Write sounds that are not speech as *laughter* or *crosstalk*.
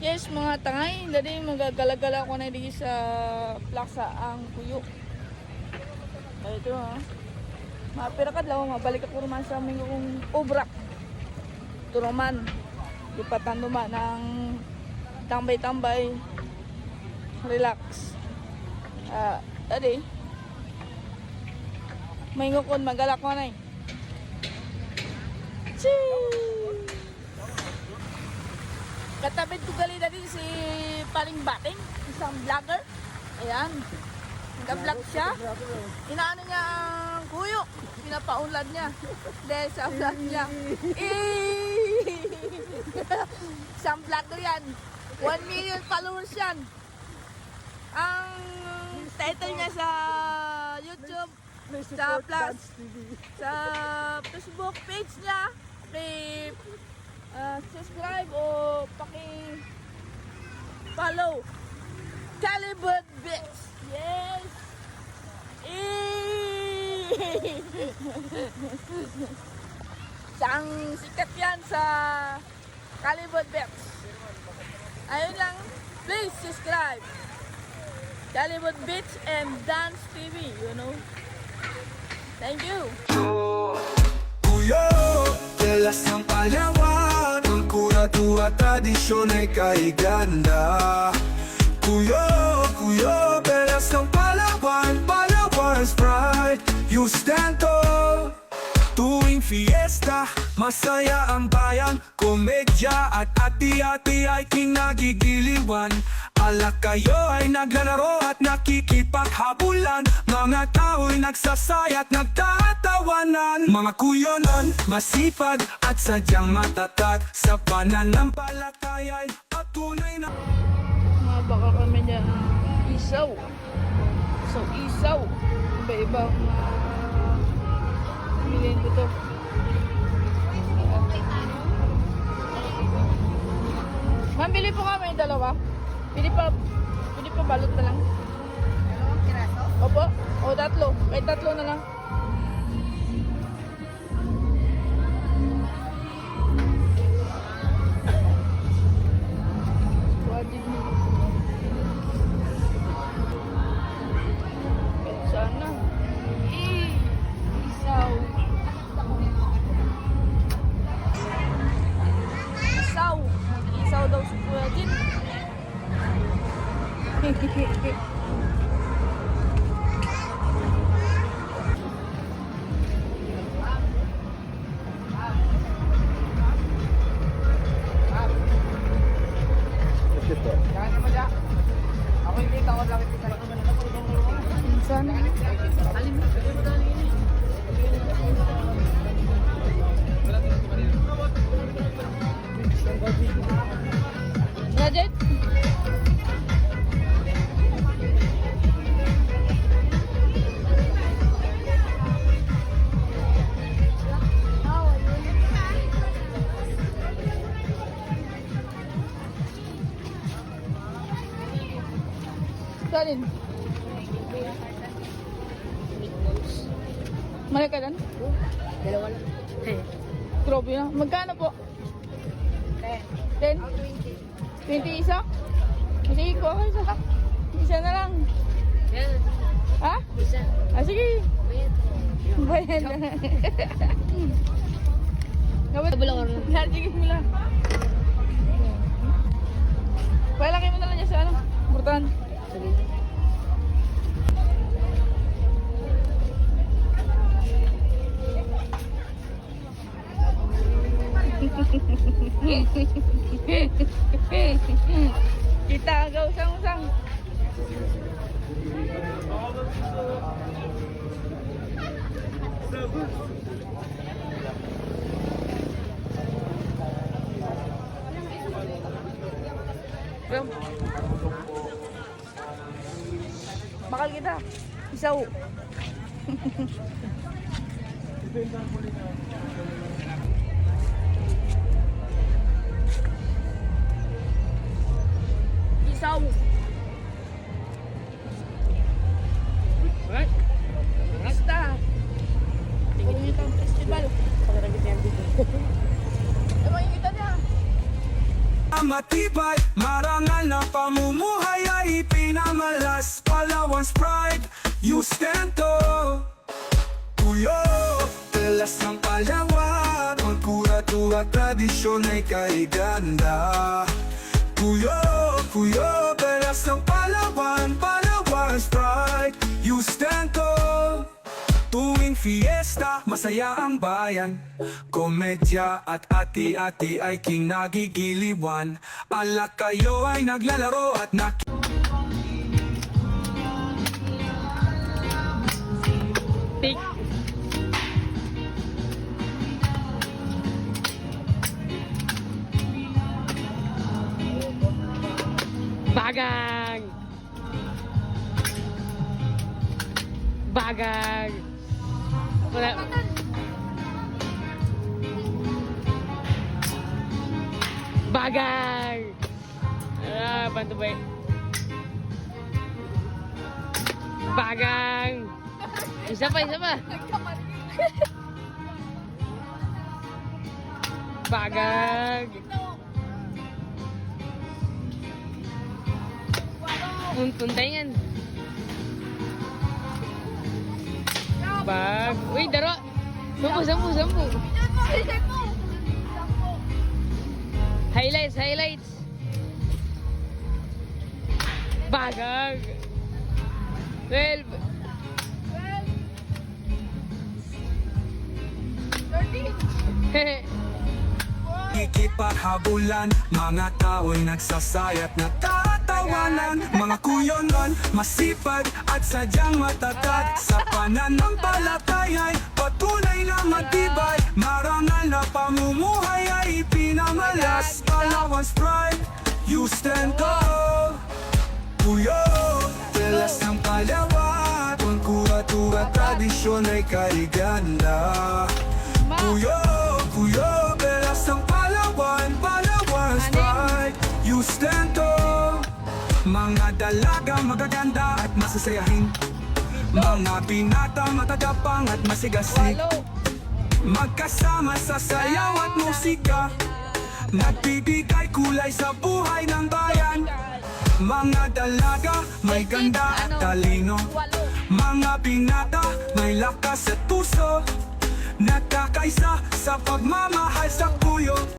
Yes, mga tangay, dali magagalagala ko na di sa plaza ang kuyo. Ito ha. Mapira ka daw, mabalik ako naman sa aming kong obra. Turuman. Lipatan naman ng tambay-tambay. Relax. Ah, dali. May ngukon, magalak ko na eh. Chee! Katabid ko gali din si Paling Bating, isang vlogger. Ayan. Nag-vlog siya. Inaano niya ang kuyo. Pinapaunlad niya. Dahil sa vlog niya. *laughs* *laughs* Isang vlogger yan. 1 million followers yan. Ang title niya sa YouTube, sa plus, sa Facebook page niya, kay uh, subscribe o follow Calibut Bits. Yes! Siyang sikat yan sa Calibut Bits. Ayun lang, please subscribe. Calibut Bits and Dance TV, you know. Thank you. Kuyo, kuratua tradisyon ay kaiganda Kuyo, kuyo, telas ng palawan Palawan's pride, you stand tall. Tuwing fiesta, masaya ang bayan. Komedya at ati-ati ay kinagigiliwan Ala kayo ay naglalaro at nakikipaghabulan Mga tao'y nagsasayat, nagtatawanan Mga kuyonon, masipag at sadyang matatag Sa pananampalataya ay patunay na Mga baka kami niya isaw. So, isaw. Iba-ibang uh, bilhin ko to. Ma'am, bili po kami dalawa. Bili pa, bili pa balot na lang. Dalawang piraso? Opo. O, tatlo. May tatlo na lang. Okay, okay. Salin? Malay ka dan? Dalawa lang. Grabe na. Magkano po? Ten. 10? Ang 20. 20 isa? Sige, kuha ka isa. Isa na lang. Yan. Ha? Isa. Ah, sige. Bayad. Bayad. Gawin. Kabula ko rin. Lahat, sige mo lang. Palaki mo na lang niya sa ano? Burtan. Sige. Bakal kita. Isaw. *laughs* Isaw. Matibay Marangal na pamumuhay ay pinamalas. Palawan's pride, tall. Kuyo, telas ng Palawan Ang kura-tura tradisyon ay kaiganda. Kuyo, kuyo, telas ng Palawan fiesta, masaya ang bayan Komedya at ati-ati ay kinagigiliwan Alak kayo ay naglalaro at nak... Tik. Bagang. Bagang. Wala. Bagang. Ah, bantu baik. Bagang. Isa pa, isa pa. Bagag. Puntuntayan. Bag. Uy, daro. Sampu, sampu, sampu. Highlights, highlights. Bagag. 12. *laughs* Kikipaghabulan, mga tao'y nagsasayat na tatawanan Mga kuyonon, masipag at sadyang matatag. Sa pananampalataya'y patunay na matibay. Marangal na pamumuhay ay pinamalas. Palawan's pride, you stand tall Kuyo, telas ng Palawan Ang kura-tura tradisyon ay kaliganda. Kuyo, Mga dalaga magaganda at masasayahin. Mga binata matagapang at masigasig. Magkasama sa sayaw at musika. Nagbibigay kulay sa buhay ng bayan. Mga dalaga may ganda at talino. Walo. Mga binata may lakas at puso. Nagkakaisa sa pagmamahal sa puyo